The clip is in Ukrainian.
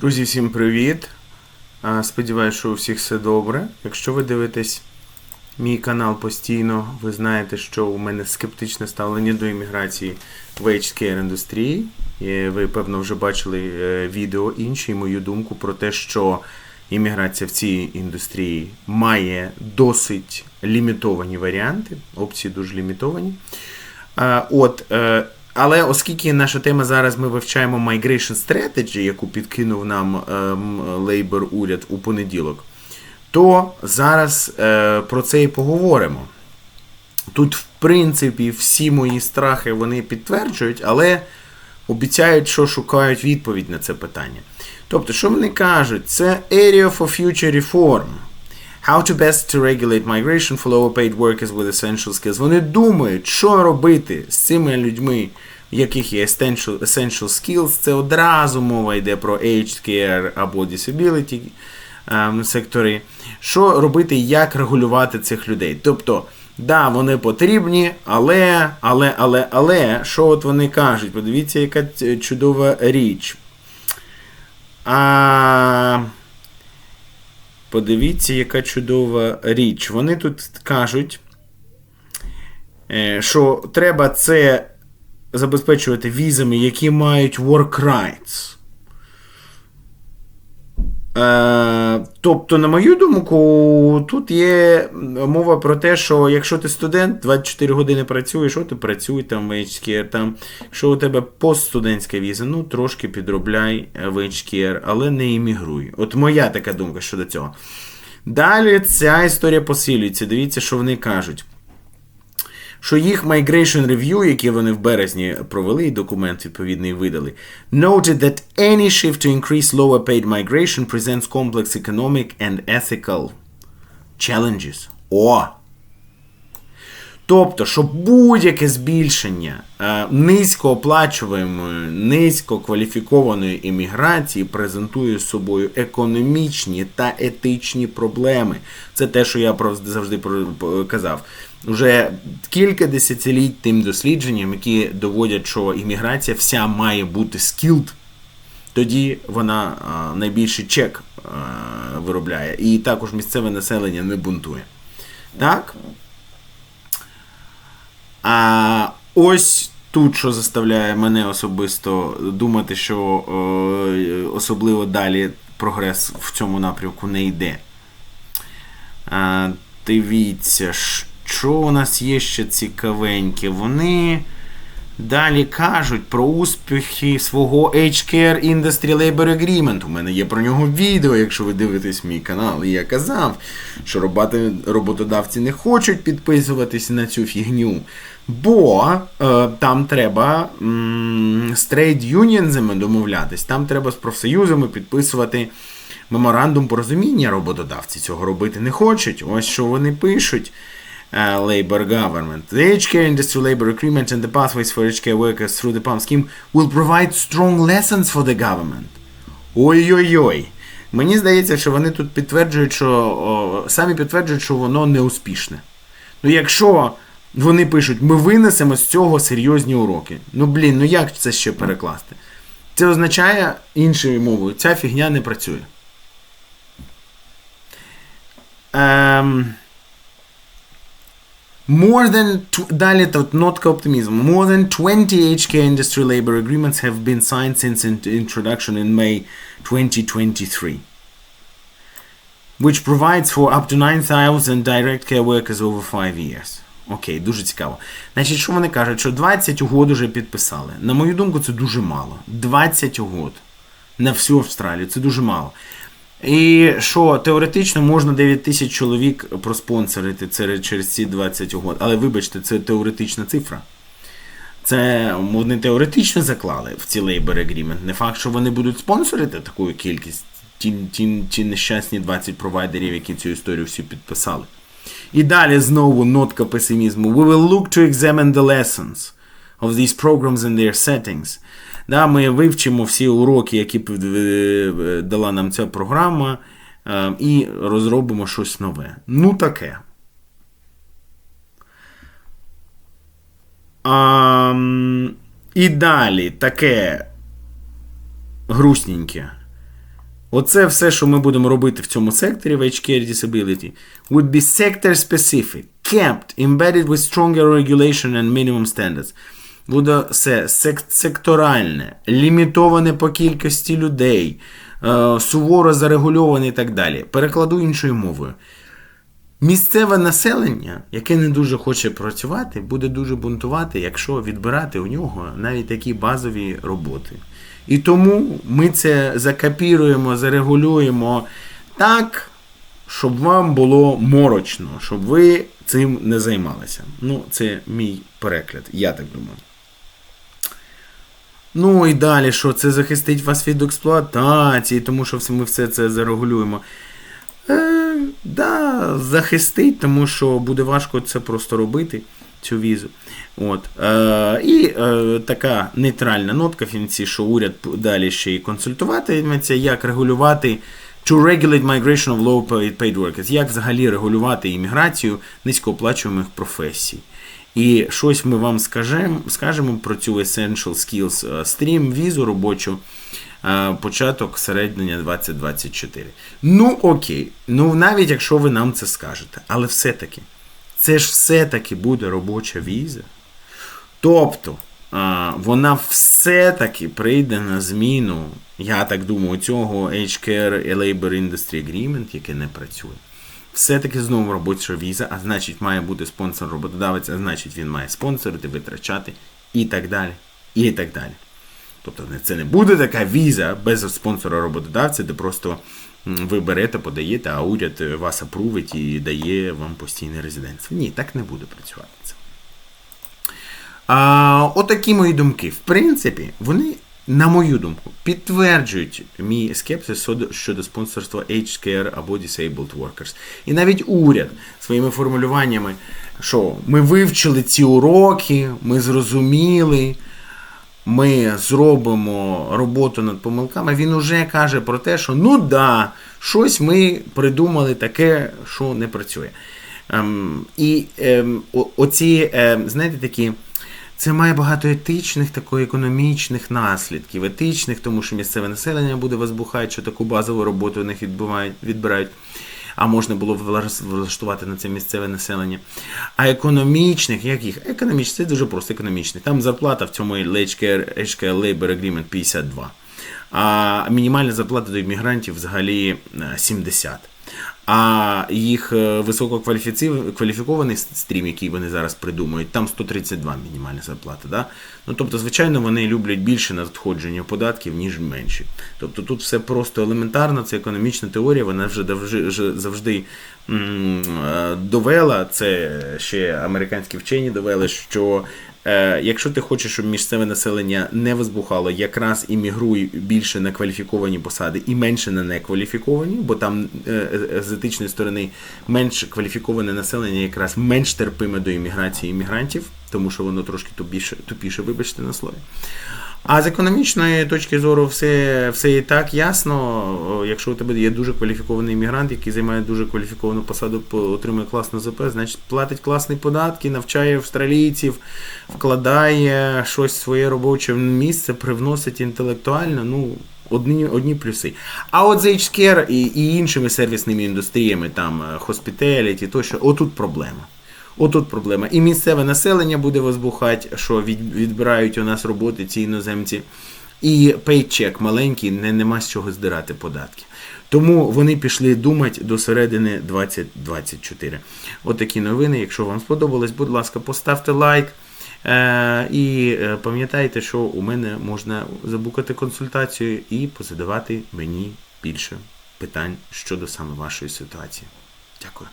Друзі, всім привіт! Сподіваюсь, що у всіх все добре. Якщо ви дивитесь мій канал постійно, ви знаєте, що у мене скептичне ставлення до імміграції в care індустрії. Ви, певно, вже бачили е, відео інші, і мою думку про те, що імміграція в цій індустрії має досить лімітовані варіанти, опції дуже лімітовані. От, е, але оскільки наша тема зараз ми вивчаємо Migration Strategy, яку підкинув нам ем, уряд у понеділок, то зараз е, про це і поговоримо. Тут, в принципі, всі мої страхи вони підтверджують, але обіцяють, що шукають відповідь на це питання. Тобто, що вони кажуть, це Area for Future Reform. How to best to regulate migration for lower paid workers with essential skills. Вони думають, що робити з цими людьми, в яких є essential, essential skills. Це одразу мова йде про aged care або disability ем, сектори. Що робити, як регулювати цих людей? Тобто, да, вони потрібні, але, але, але, але, що от вони кажуть? Подивіться, яка чудова річ. А... Подивіться, яка чудова річ. Вони тут кажуть, е, що треба це забезпечувати візами, які мають work rights. Е, тобто, на мою думку, тут є мова про те, що якщо ти студент, 24 години працюєш, от ти працюй там в HCR, там, якщо у тебе постстудентська віза, ну трошки підробляй е, в HCR, але не іммігруй. От моя така думка щодо цього. Далі ця історія посилюється. Дивіться, що вони кажуть. Що їх Migration Review, які вони в березні провели, і документ відповідний видали, noted that any shift to increase lower paid migration presents complex economic and ethical challenges. О! Тобто, що будь-яке збільшення е, низькооплачуваної, низькокваліфікованої імміграції презентує собою економічні та етичні проблеми. Це те, що я завжди казав. Уже кілька десятиліть тим дослідженням, які доводять, що імміграція вся має бути skilled, тоді вона а, найбільший чек а, виробляє. І також місцеве населення не бунтує. Так? А ось тут, що заставляє мене особисто думати, що е, особливо далі прогрес в цьому напрямку не йде. Дивіться, що у нас є ще цікавеньке. Вони далі кажуть про успіхи свого HCare Industry Labor Agreement. У мене є про нього відео, якщо ви дивитесь мій канал. І я казав, що роботодавці не хочуть підписуватися на цю фігню. Бо е, там треба з трейд юніонзами домовлятись, там треба з профсоюзами підписувати меморандум порозуміння. Роботодавці цього робити не хочуть. Ось що вони пишуть. Е, Labor government. The HK Industry Labor Agreement and the pathways for HK workers through the PALM scheme will provide strong lessons for the government. Ой-ой-ой. Мені здається, що вони тут підтверджують, що о, самі підтверджують, що воно неуспішне. Ну, якщо вони пишуть, ми винесемо з цього серйозні уроки. Ну блін, ну як це ще перекласти? Це означає іншою мовою, ця фігня не працює. Ем... More than далі тут нотка оптимізму. More than 20 HK industry labor agreements have been signed since introduction in May 2023 which provides for up to 9,000 direct care workers over 5 years. Окей, дуже цікаво. Значить, що вони кажуть, що 20 угод уже підписали. На мою думку, це дуже мало. 20 угод на всю Австралію це дуже мало. І що теоретично можна 9 тисяч чоловік проспонсорити через ці 20 угод. Але вибачте, це теоретична цифра. Це вони теоретично заклали в ці Labor Agreement. Не факт, що вони будуть спонсорити таку кількість. Ті, ті, ті нещасні 20 провайдерів, які цю історію всі підписали. І далі знову нотка песимізму. We will look to examine the lessons of these programs and their settings. Да, ми вивчимо всі уроки, які е, дала нам ця програма, е, і розробимо щось нове. Ну таке. А, і далі таке грустненьке. Оце все, що ми будемо робити в цьому секторі в HCare Disability, would be sector specific, kept, embedded with stronger regulation and minimum standards. Буде все сек- секторальне, лімітоване по кількості людей, е, суворо зарегульоване і так далі. Перекладу іншою мовою. Місцеве населення, яке не дуже хоче працювати, буде дуже бунтувати, якщо відбирати у нього навіть такі базові роботи. І тому ми це закапіруємо, зарегулюємо так, щоб вам було морочно, щоб ви цим не займалися. Ну, це мій переклад, я так думаю. Ну і далі, що це захистить вас від експлуатації, тому що ми все це зарегулюємо. Е, да, захистить, тому що буде важко це просто робити, цю візу. От. Е, і е, така нейтральна нотка в кінці, що уряд далі ще й консультуватиметься, як регулювати to regulate migration of low paid workers, як взагалі регулювати імміграцію низькооплачуваних професій. І щось ми вам скажемо, скажемо про цю Essential Skills е, стрім, візу робочу, е, початок середня 2024. Ну окей, ну навіть якщо ви нам це скажете, але все-таки, це ж все-таки буде робоча віза. Тобто, вона все-таки прийде на зміну, я так думаю, цього HCR Labor Industry Agreement, яке не працює. Все-таки знову робоча віза, а значить, має бути спонсор роботодавець, а значить, він має спонсорити, витрачати і так далі. І так далі. Тобто це не буде така віза без спонсора роботодавця, де просто ви берете, подаєте, а уряд е, вас апрувить і дає вам постійне резидентство. Ні, так не буде працювати це. А, отакі мої думки. В принципі, вони, на мою думку, підтверджують мій скепсис щодо, спонсорства HCare або Disabled Workers. І навіть уряд своїми формулюваннями, що ми вивчили ці уроки, ми зрозуміли, ми зробимо роботу над помилками, він уже каже про те, що ну да, щось ми придумали таке, що не працює. Ем, і ем, оці, ем, знаєте, такі. Це має багато етичних, такої економічних наслідків. Етичних, тому що місцеве населення буде возбухати, що таку базову роботу у них відбирають, а можна було влаштувати на це місцеве населення. А економічних, яких? Економічних, це дуже просто економічних. Там зарплата в цьому HKR, HKR Labor Agreement 52. А мінімальна зарплата до іммігрантів взагалі е, 70. А їх е, висококваліфікований стрім, який вони зараз придумують, там 132 мінімальна зарплата. Да? Ну, тобто, звичайно, вони люблять більше надходження податків, ніж менші. Тобто тут все просто елементарно, це економічна теорія, вона вже завжди е, довела, це ще американські вчені довели, що якщо ти хочеш, щоб місцеве населення не визбухало, якраз іммігруй більше на кваліфіковані посади і менше на некваліфіковані, бо там е, е, з етичної сторони менш кваліфіковане населення якраз менш терпиме до імміграції іммігрантів, тому що воно трошки тупіше, тупіше вибачте на слові. А з економічної точки зору все, все і так ясно. Якщо у тебе є дуже кваліфікований іммігрант, який займає дуже кваліфіковану посаду, отримує класну ЗП, значить платить класні податки, навчає австралійців, вкладає щось в своє робоче місце, привносить інтелектуально. Ну, одні, одні плюси. А от з HCare і, і іншими сервісними індустріями, там е, тощо, отут проблема. Отут проблема. І місцеве населення буде возбухати, що відбирають у нас роботи ці іноземці. І пейчек маленький, не, нема з чого здирати податки. Тому вони пішли думати до середини 2024. Отакі новини. Якщо вам сподобалось, будь ласка, поставте лайк. Е, і е, пам'ятайте, що у мене можна забукати консультацію і позадавати мені більше питань щодо саме вашої ситуації. Дякую.